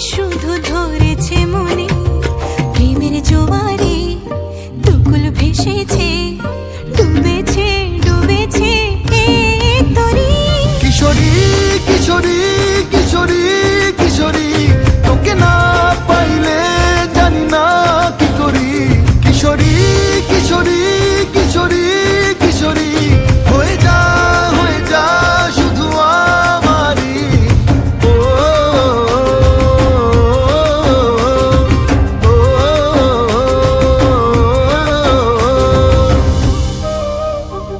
শুধু ধরেছে মনে প্রেমের জোয়ারে দুকুল ভেসেছে ডুবেছে ডুবেছে কিশোরী কিশোরী।